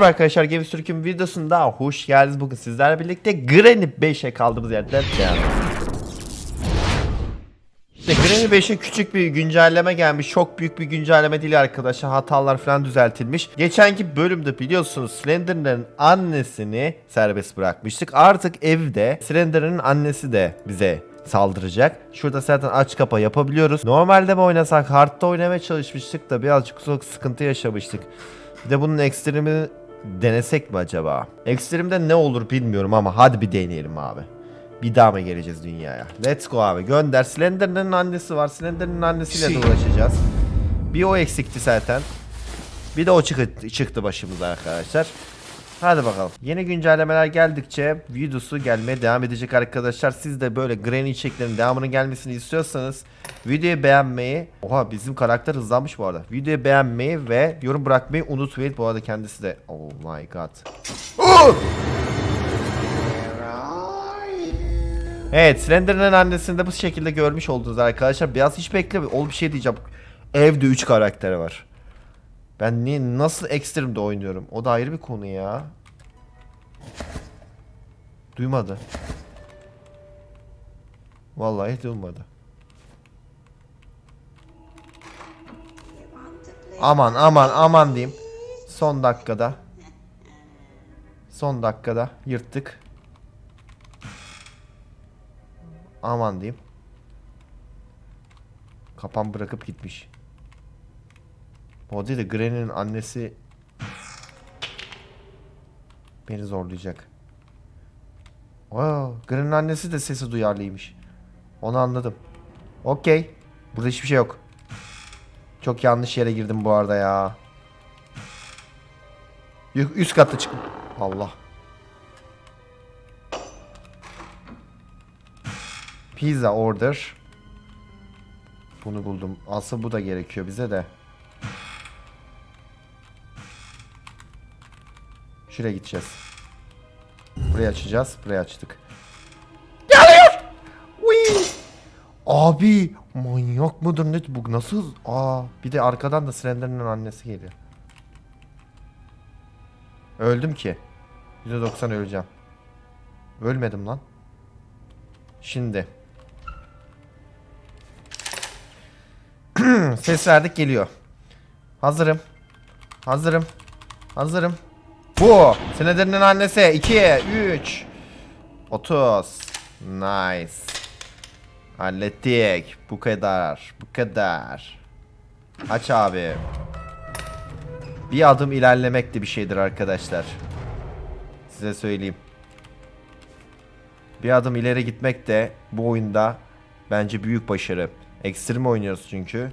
Merhaba arkadaşlar Games Türk'ün videosunda hoş geldiniz. Bugün sizlerle birlikte Granny 5'e kaldığımız yerden devam İşte Granny 5'e küçük bir güncelleme gelmiş. Çok büyük bir güncelleme değil arkadaşlar. Hatalar falan düzeltilmiş. Geçenki bölümde biliyorsunuz Slender'ın annesini serbest bırakmıştık. Artık evde Slender'ın annesi de bize saldıracak. Şurada zaten aç kapa yapabiliyoruz. Normalde mi oynasak hardta oynamaya çalışmıştık da birazcık sıkıntı yaşamıştık. Bir de bunun ekstremi denesek mi acaba? Ekstremde ne olur bilmiyorum ama hadi bir deneyelim abi. Bir daha mı geleceğiz dünyaya? Let's go abi gönder. Slender'ın annesi var. Slender'ın annesiyle de uğraşacağız. Bir o eksikti zaten. Bir de o çıktı, çıktı başımıza arkadaşlar. Hadi bakalım. Yeni güncellemeler geldikçe videosu gelmeye devam edecek arkadaşlar. Siz de böyle Granny içeriklerinin devamının gelmesini istiyorsanız videoyu beğenmeyi... Oha bizim karakter hızlanmış bu arada. Videoyu beğenmeyi ve yorum bırakmayı unutmayın. Bu arada kendisi de... Oh my god. Evet Slender'ın annesini de bu şekilde görmüş oldunuz arkadaşlar. Biraz hiç beklemiyorum. Ol bir şey diyeceğim. Evde 3 karakteri var. Ben niye nasıl ekstremde oynuyorum? O da ayrı bir konu ya. Duymadı. Vallahi duymadı. Aman aman aman diyeyim. Son dakikada. Son dakikada yırttık. Aman diyeyim. Kapan bırakıp gitmiş. O değil de Granny'nin annesi beni zorlayacak. Oo, Granny'nin annesi de sesi duyarlıymış. Onu anladım. Okey. Burada hiçbir şey yok. Çok yanlış yere girdim bu arada ya. Üst katta çık. Allah. Pizza order. Bunu buldum. Aslında bu da gerekiyor bize de. Şuraya gideceğiz. Burayı açacağız. Burayı açtık. Geliyor! Uy! Abi manyak mıdır ne bu nasıl? Aa bir de arkadan da Slender'ın annesi geliyor. Öldüm ki. %90 öleceğim. Ölmedim lan. Şimdi. Ses verdik geliyor. Hazırım. Hazırım. Hazırım. Bu. Slender'ın annesi. 2, 3. 30. Nice. Hallettik. Bu kadar. Bu kadar. Aç abi. Bir adım ilerlemek de bir şeydir arkadaşlar. Size söyleyeyim. Bir adım ileri gitmek de bu oyunda bence büyük başarı. Ekstrem oynuyoruz çünkü.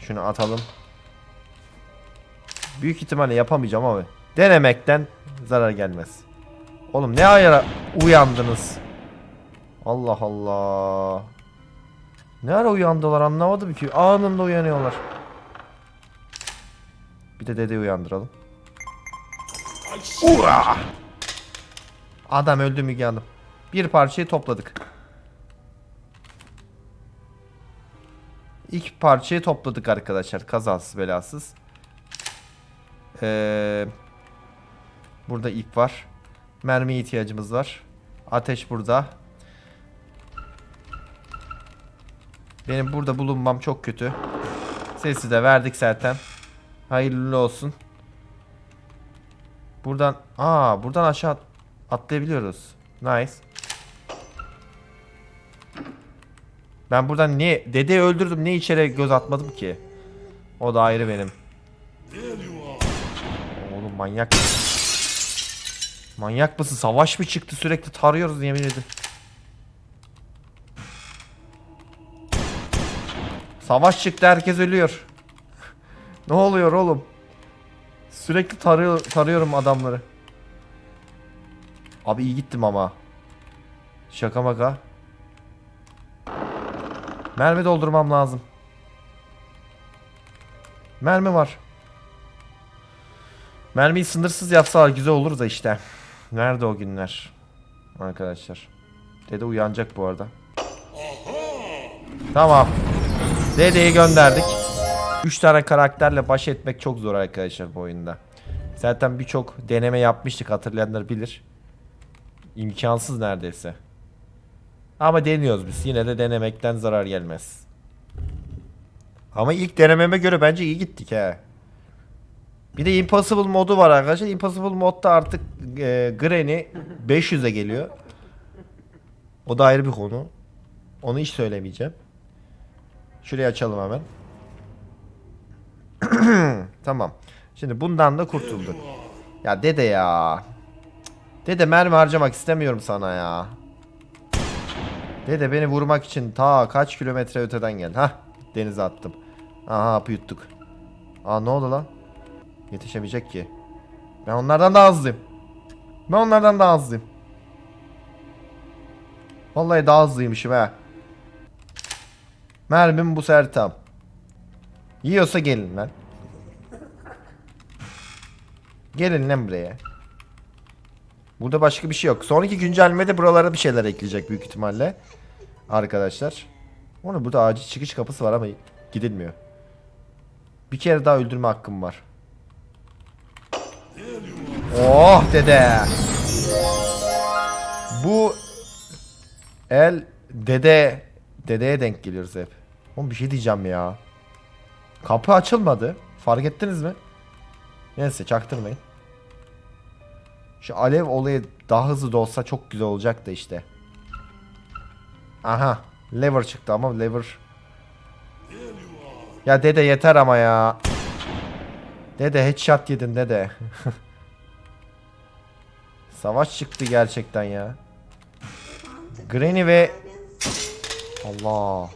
Şunu atalım. Büyük ihtimalle yapamayacağım abi. Denemekten zarar gelmez. Oğlum ne ayara uyandınız? Allah Allah. Ne ara uyandılar anlamadım ki. Anında uyanıyorlar. Bir de dede uyandıralım. Ua! Adam öldü Müge Hanım. Bir parçayı topladık. İlk parçayı topladık arkadaşlar. Kazasız belasız. Ee, burada ip var. Mermiye ihtiyacımız var. Ateş burada. Benim burada bulunmam çok kötü. Sesi de verdik zaten. Hayırlı olsun. Buradan aa buradan aşağı at- atlayabiliyoruz. Nice. Ben buradan niye dedeyi öldürdüm niye içeri göz atmadım ki? O da ayrı benim. Manyak? Manyak mısın? Savaş mı çıktı? Sürekli tarıyoruz yemin ederim. Savaş çıktı herkes ölüyor. ne oluyor oğlum? Sürekli tarıyor, tarıyorum adamları. Abi iyi gittim ama. Şaka maka. Mermi doldurmam lazım. Mermi var. Mermiyi sınırsız yapsalar güzel olur da işte. Nerede o günler? Arkadaşlar. Dede uyanacak bu arada. Tamam. Dedeyi gönderdik. 3 tane karakterle baş etmek çok zor arkadaşlar bu oyunda. Zaten birçok deneme yapmıştık hatırlayanlar bilir. İmkansız neredeyse. Ama deniyoruz biz. Yine de denemekten zarar gelmez. Ama ilk denememe göre bence iyi gittik he. Bir de Impossible modu var arkadaşlar. Impossible modda artık e, Granny 500'e geliyor. O da ayrı bir konu. Onu hiç söylemeyeceğim. Şurayı açalım hemen. tamam. Şimdi bundan da kurtulduk. Ya dede ya. Dede mermi harcamak istemiyorum sana ya. Dede beni vurmak için ta kaç kilometre öteden geldi. Hah denize attım. Aha hapı yuttuk. Aa ne oldu lan? Yetişemeyecek ki. Ben onlardan daha hızlıyım. Ben onlardan daha hızlıyım. Vallahi daha hızlıymışım ha. Mermim bu sefer tam. Yiyorsa gelin lan. Gelin lan buraya. Burada başka bir şey yok. Sonraki güncellemede buralara bir şeyler ekleyecek büyük ihtimalle. Arkadaşlar. Onu burada acil çıkış kapısı var ama gidilmiyor. Bir kere daha öldürme hakkım var. Oh dede. Bu el dede dedeye denk geliyoruz hep. Oğlum bir şey diyeceğim ya. Kapı açılmadı. Fark ettiniz mi? Neyse çaktırmayın. Şu alev olayı daha hızlı da olsa çok güzel olacak da işte. Aha. Lever çıktı ama lever. Ya dede yeter ama ya. Dede headshot yedin dede. Savaş çıktı gerçekten ya. Granny ve Allah.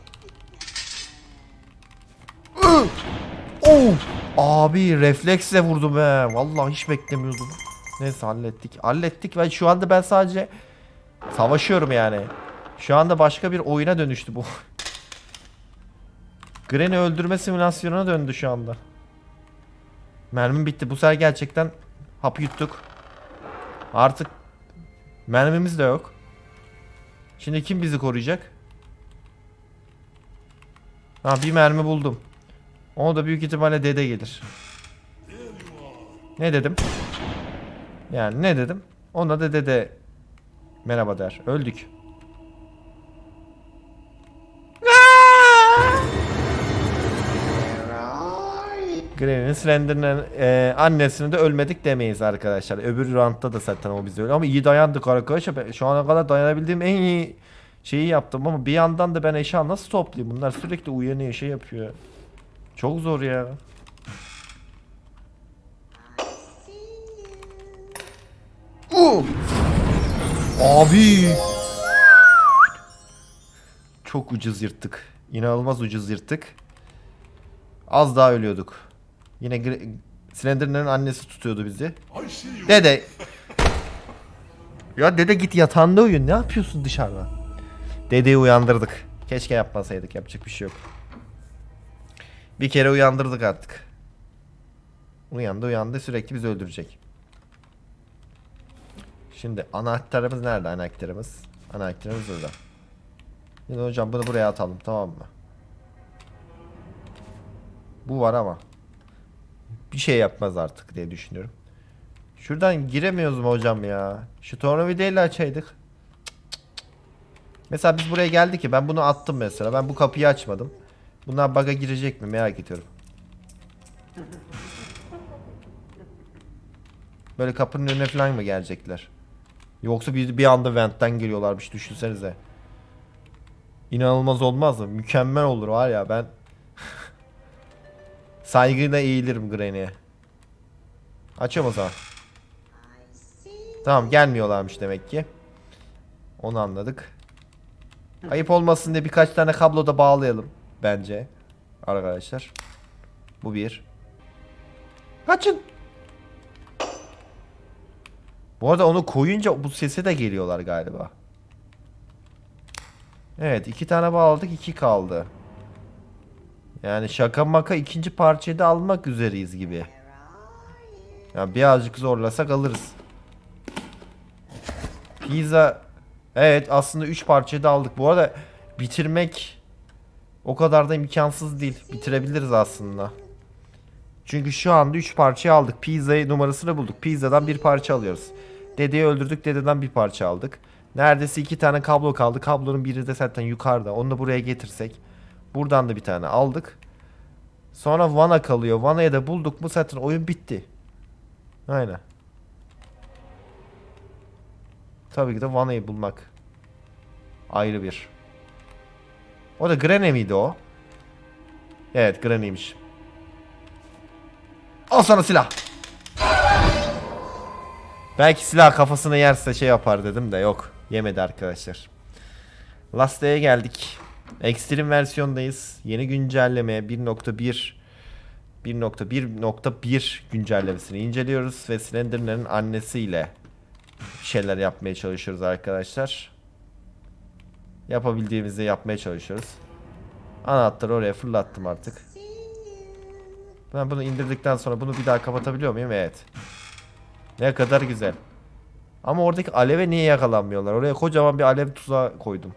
oh! Abi refleksle vurdum he. Vallahi hiç beklemiyordum. Neyse hallettik. Hallettik ve şu anda ben sadece savaşıyorum yani. Şu anda başka bir oyuna dönüştü bu. Granny öldürme simülasyonuna döndü şu anda. Mermim bitti. Bu sefer gerçekten hap yuttuk. Artık mermimiz de yok. Şimdi kim bizi koruyacak? Ha bir mermi buldum. O da büyük ihtimalle dede gelir. Ne dedim? Yani ne dedim? Ona da dede merhaba der. Öldük. Granny'nin Slender'ın e, annesini de ölmedik demeyiz arkadaşlar. Öbür roundda da zaten o bizi öyle. Ama iyi dayandık arkadaşlar. Şu ana kadar dayanabildiğim en iyi şeyi yaptım ama bir yandan da ben eşya nasıl toplayayım? Bunlar sürekli uyanıyor şey yapıyor. Çok zor ya. Uh! Abi. Çok ucuz yırttık. İnanılmaz ucuz yırttık. Az daha ölüyorduk. Yine Slenderman'ın annesi tutuyordu bizi. Dede. Ya dede git yatağında uyun. Ne yapıyorsun dışarıda? Dedeyi uyandırdık. Keşke yapmasaydık. Yapacak bir şey yok. Bir kere uyandırdık artık. Uyandı uyandı sürekli bizi öldürecek. Şimdi anahtarımız nerede anahtarımız? Anahtarımız burada. Şimdi hocam bunu buraya atalım tamam mı? Bu var ama. Bir şey yapmaz artık diye düşünüyorum. Şuradan giremiyoruz mu hocam ya? Şu tornavidayla açaydık. Mesela biz buraya geldik ki ben bunu attım mesela. Ben bu kapıyı açmadım. Bunlar bug'a girecek mi merak ediyorum. Böyle kapının önüne falan mı gelecekler? Yoksa bir, bir anda ventten geliyorlarmış düşünsenize. İnanılmaz olmaz mı? Mükemmel olur var ya ben saygıyla eğilirim Granny'e. Açıyorum o zaman. Tamam gelmiyorlarmış demek ki. Onu anladık. Ayıp olmasın diye birkaç tane kablo da bağlayalım bence. Arkadaşlar. Bu bir. Kaçın. Bu arada onu koyunca bu sese de geliyorlar galiba. Evet iki tane bağladık iki kaldı. Yani şaka maka ikinci parçayı da almak üzereyiz gibi. Ya birazcık zorlasak alırız. Pizza Evet aslında 3 parçayı da aldık. Bu arada bitirmek O kadar da imkansız değil. Bitirebiliriz aslında. Çünkü şu anda 3 parçayı aldık. Pizza numarasını bulduk. Pizza'dan bir parça alıyoruz. Dedeyi öldürdük. Dededen bir parça aldık. Neredeyse iki tane kablo kaldı. Kablonun biri de zaten yukarıda. Onu da buraya getirsek. Buradan da bir tane aldık. Sonra Vana kalıyor. Vana'ya da bulduk mu zaten oyun bitti. Aynen. Tabii ki de Vana'yı bulmak. Ayrı bir. O da Granny miydi o? Evet Granny'miş. Al sana silah. Belki silah kafasına yerse şey yapar dedim de yok. Yemedi arkadaşlar. Last geldik. Extreme versiyondayız. Yeni güncelleme 1.1 1.1.1 güncellemesini inceliyoruz ve Slenderman'ın annesiyle şeyler yapmaya çalışıyoruz arkadaşlar. Yapabildiğimizi yapmaya çalışıyoruz. Anahtarı oraya fırlattım artık. Ben bunu indirdikten sonra bunu bir daha kapatabiliyor muyum? Evet. Ne kadar güzel. Ama oradaki aleve niye yakalanmıyorlar? Oraya kocaman bir alev tuzağı koydum.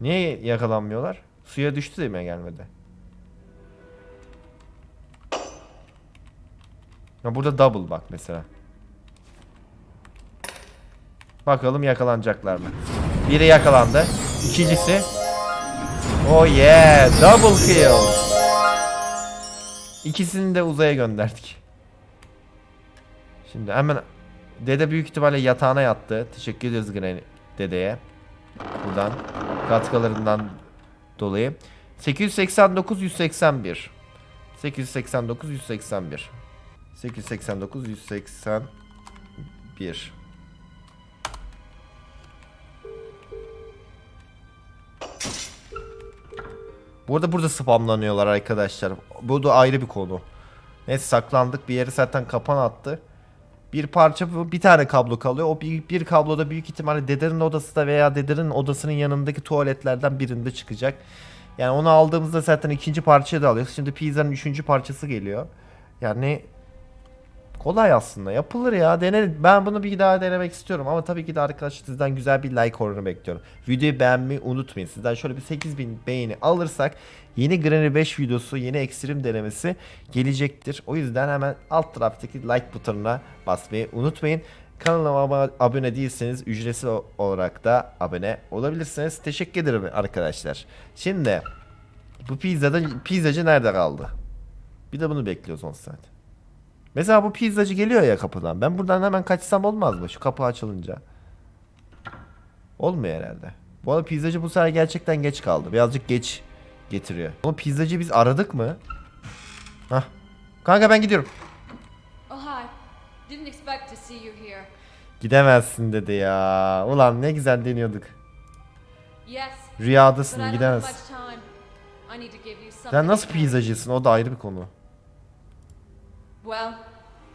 Niye yakalanmıyorlar? Suya düştü mi gelmedi? Ya burada double bak mesela. Bakalım yakalanacaklar mı? Biri yakalandı. İkincisi. Oh yeah, double kill. İkisini de uzaya gönderdik. Şimdi hemen dede büyük ihtimalle yatağına yattı. Teşekkür ederiz Granny dedeye. Buradan katkılarından dolayı. 889 181. 889 181. 889 181. Burada burada spamlanıyorlar arkadaşlar. Bu da ayrı bir konu. Neyse saklandık. Bir yeri zaten kapan attı. Bir parça bir tane kablo kalıyor. O bir, bir kabloda büyük ihtimalle dedenin odası da veya dedenin odasının yanındaki tuvaletlerden birinde çıkacak. Yani onu aldığımızda zaten ikinci parçayı da alıyoruz. Şimdi pizzanın üçüncü parçası geliyor. Yani kolay aslında. Yapılır ya. Deneriz. Ben bunu bir daha denemek istiyorum. Ama tabii ki de arkadaşlar sizden güzel bir like oranı bekliyorum. Videoyu beğenmeyi unutmayın. Sizden şöyle bir 8000 beğeni alırsak yeni Granny 5 videosu, yeni ekstrem denemesi gelecektir. O yüzden hemen alt taraftaki like butonuna basmayı unutmayın. Kanalıma abo- abone değilseniz ücretsiz olarak da abone olabilirsiniz. Teşekkür ederim arkadaşlar. Şimdi bu pizzada pizzacı nerede kaldı? Bir de bunu bekliyoruz 10 saat. Mesela bu pizzacı geliyor ya kapıdan. Ben buradan hemen kaçsam olmaz mı? Şu kapı açılınca. Olmuyor herhalde. Bu arada pizzacı bu sefer gerçekten geç kaldı. Birazcık geç getiriyor. Ama pizzacı biz aradık mı? Hah. Kanka ben gidiyorum. Oh, hi. Didn't expect to see you here. Gidemezsin dedi ya. Ulan ne güzel deniyorduk. Rüyadasın gidemezsin. Sen nasıl pizzacısın? O da ayrı bir konu. Well,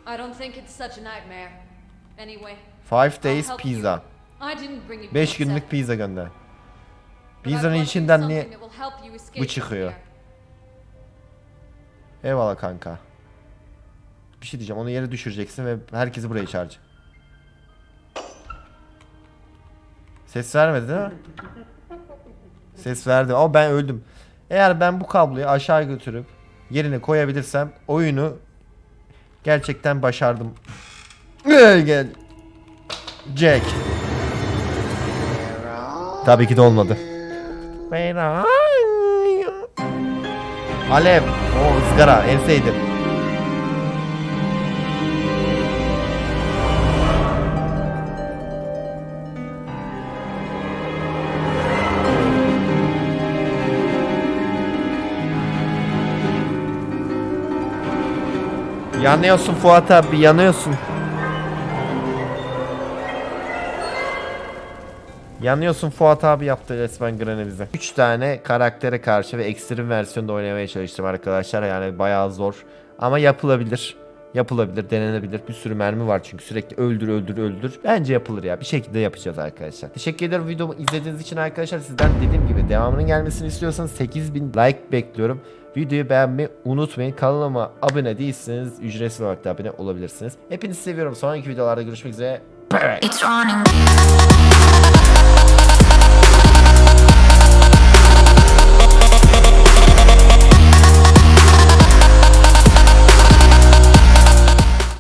I don't think it's such a nightmare. Anyway, Five days pizza. you. I didn't bring you 5 pizza, günlük pizza gönder. Pizzanın içinden escape bu çıkıyor? Eyvallah kanka. Bir şey diyeceğim. Onu yere düşüreceksin ve herkesi buraya çağıracak. Ses vermedi değil mi? Ses verdi ama ben öldüm. Eğer ben bu kabloyu aşağı götürüp yerine koyabilirsem oyunu gerçekten başardım. Gel. Jack. Tabii ki de olmadı. Alev. O ızgara en Yanıyorsun Fuat abi yanıyorsun. Yanıyorsun Fuat abi yaptı resmen Granny bize. 3 tane karaktere karşı ve ekstrem versiyonda oynamaya çalıştım arkadaşlar. Yani bayağı zor. Ama yapılabilir. Yapılabilir, denenebilir. Bir sürü mermi var çünkü sürekli öldür öldür öldür. Bence yapılır ya. Bir şekilde yapacağız arkadaşlar. Teşekkür ederim videomu izlediğiniz için arkadaşlar. Sizden dediğim gibi devamının gelmesini istiyorsanız 8000 like bekliyorum. Videoyu beğenmeyi unutmayın. Kanalıma abone değilseniz ücretsiz olarak da abone olabilirsiniz. Hepinizi seviyorum. Sonraki videolarda görüşmek üzere. Bye.